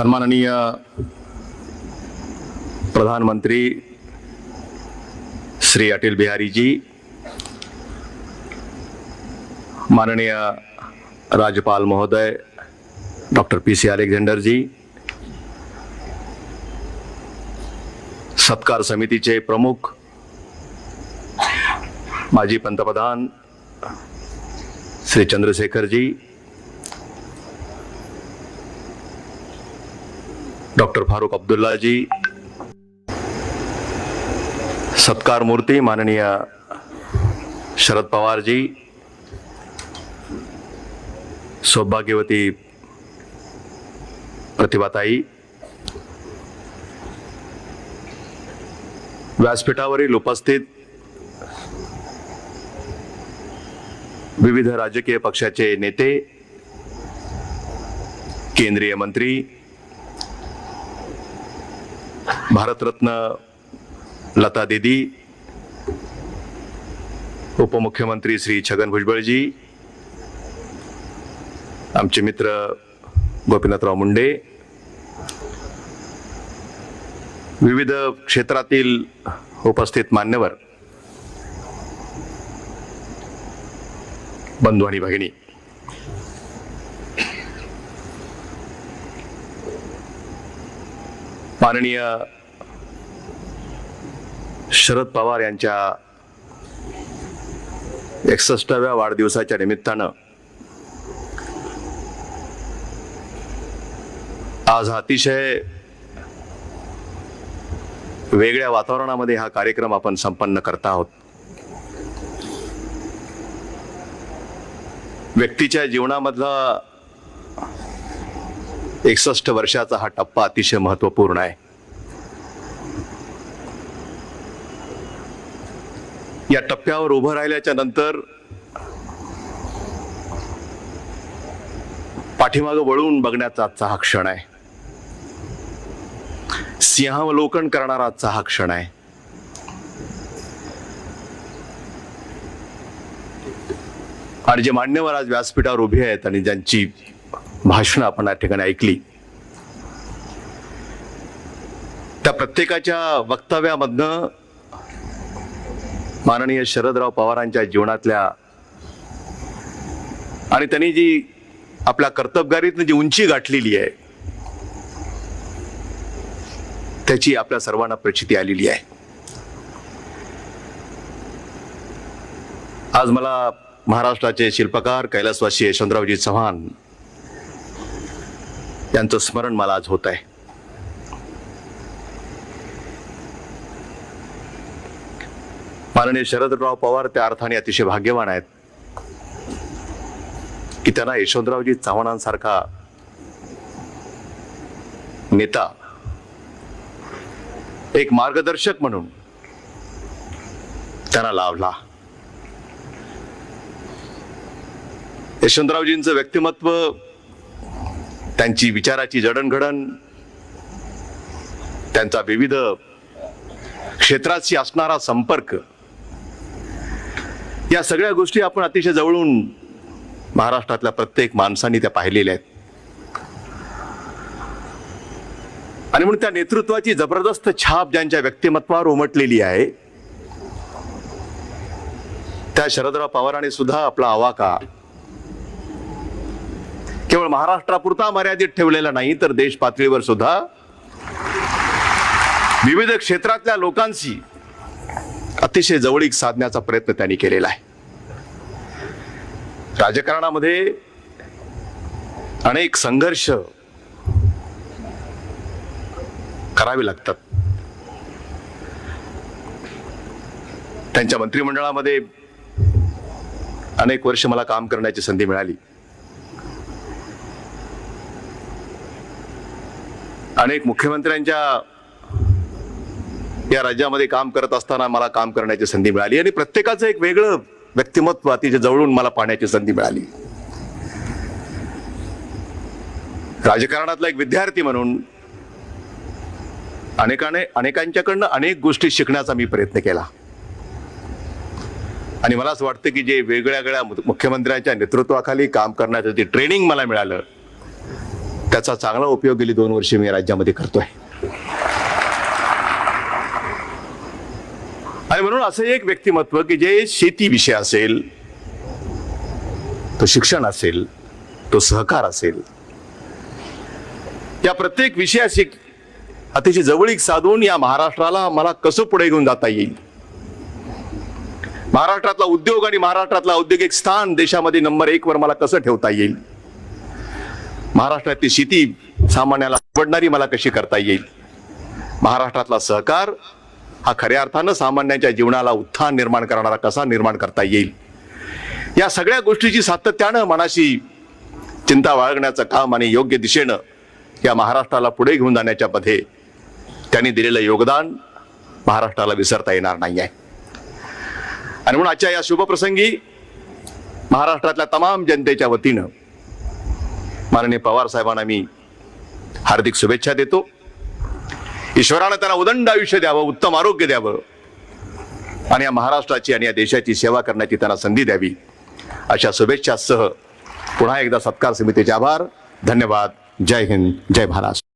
सन्माननीय प्रधानमंत्री श्री अटल बिहारी जी माननीय राज्यपाल महोदय doctor P C Alexander ji सत्कार समितीचे प्रमुख माजी पंतप्रधान श्री चंद्रशेखर डॉक्टर फारूक अब्दुल्लाजी सत्कारमूर्ती सत्कार मूर्ती माननीय शरद पवारजी सौभाग्यवती प्रतिभाताई व्यासपीठावरील उपस्थित विविध राजकीय पक्षाचे नेते केंद्रीय मंत्री भारतरत्न लता दीदी उपमुख्यमंत्री श्री छगन भुजबळजी आमचे मित्र गोपीनाथराव मुंडे विविध क्षेत्रातील उपस्थित मान्यवर बंधू आणि भगिनी माननीय शरद पवार यांच्या एकसष्टाव्या वाढदिवसाच्या निमित्तानं आज अतिशय वेगळ्या वातावरणामध्ये हा कार्यक्रम आपण संपन्न करत आहोत. व्यक्तीच्या जीवनामधला एकसष्ट वर्षाचा हा टप्पा अतिशय महत्त्वपूर्ण आहे. या टप्प्यावर उभं राहिल्याच्या नंतर पाठीमागं वळून बघण्याचा आजचा हा क्षण आहे. सिंहावलोकन करणारा आजचा हा क्षण आहे. आणि जे मान्यवर आज व्यासपीठावर उभे आहेत आणि ज्यांची भाषणं आपण या ठिकाणी ऐकली. त्या प्रत्येकाच्या वक्तव्यामधनं माननीय शरदराव पवारांच्या जीवनातल्या आणि त्यांनी जी आपल्या कर्तबगारीतनं जी उंची गाठलेली आहे त्याची आपल्या सर्वांना प्रचिती आलेली आहे. आज मला महाराष्ट्राचे शिल्पकार कैलासवासी यशवंतरावजी चव्हाण यांचं स्मरण मला आज होत आहे. माननीय शरदराव पवार त्या अर्थाने अतिशय भाग्यवान आहेत की त्यांना यशवंतरावजी चव्हाणांसारखा नेता एक मार्गदर्शक म्हणून त्यांना लाभला. यशवंतरावजींचं व्यक्तिमत्व त्यांची विचाराची जडणघडण त्यांचा विविध क्षेत्राशी असणारा संपर्क या सगळ्या गोष्टी आपण अतिशय जवळून महाराष्ट्रातल्या प्रत्येक माणसांनी त्या पाहिलेल्या आहेत. आणि म्हणून त्या नेतृत्वाची जबरदस्त छाप ज्यांच्या व्यक्तिमत्वावर उमटलेली आहे त्या शरदराव पवारांनी सुद्धा आपला आवाका केवळ महाराष्ट्रापुरता मर्यादित ठेवलेला नाही तर देश पातळीवर सुद्धा विविध क्षेत्रातल्या लोकांशी अतिशय जवळीक साधण्याचा प्रयत्न त्यांनी केलेला आहे. राजकारणामध्ये अनेक संघर्ष करावे लागतात. त्यांच्या मंत्रिमंडळामध्ये अनेक वर्ष मला काम करण्याची संधी मिळाली. अनेक मुख्यमंत्र्यांच्या या राज्यामध्ये काम करत असताना मला काम करण्याची संधी मिळाली आणि प्रत्येकाचं एक वेगळं व्यक्तिमत्व अतिशय जवळून मला पाहण्याची संधी मिळाली. राजकारणातला एक विद्यार्थी म्हणून अनेकाने अनेकांच्याकडनं अनेक गोष्टी शिकण्याचा मी प्रयत्न केला. आणि मला असं वाटतं की जे वेगळ्या वेगळ्या मुख्यमंत्र्यांच्या नेतृत्वाखाली काम करण्याचं जे ट्रेनिंग मला मिळालं त्याचा चांगला उपयोग गेली दोन वर्षे मी राज्यामध्ये करतोय. आणि म्हणून असं एक व्यक्तिमत्व की जे शेती विषय असेल तो शिक्षण असेल तो सहकार असेल या प्रत्येक विषयाशी अतिशय जवळीक साधून या महाराष्ट्राला मला कसं पुढे घेऊन जाता येईल? महाराष्ट्रातला उद्योग आणि महाराष्ट्रातला औद्योगिक स्थान देशामध्ये नंबर एक वर मला कसं ठेवता येईल? महाराष्ट्रातली शेती सामान्याला आवडणारी मला कशी करता येईल? महाराष्ट्रातला सहकार हा खऱ्या अर्थानं सामान्यांच्या जीवनाला उत्थान निर्माण करणारा कसा निर्माण करता येईल? या सगळ्या गोष्टीची सातत्यानं मनाशी चिंता बाळगण्याचं काम आणि योग्य दिशेनं या महाराष्ट्राला पुढे घेऊन जाण्याच्या मध्ये त्यांनी दिलेलं योगदान महाराष्ट्राला विसरता येणार नाही आहे आणि म्हणून आजच्या या शुभप्रसंगी महाराष्ट्रातल्या तमाम जनतेच्या वतीनं माननीय पवार साहेबांना मी हार्दिक शुभेच्छा देतो. ईश्वरानं त्यांना उदंड आयुष्य द्यावं उत्तम आरोग्य द्यावं. आणि या महाराष्ट्राची आणि या देशाची सेवा करण्याची त्यांना संधी द्यावी. अशा शुभेच्छासह पुन्हा एकदा सत्कार समितीचे आभार. धन्यवाद. जय हिंद. जय महाराष्ट्र.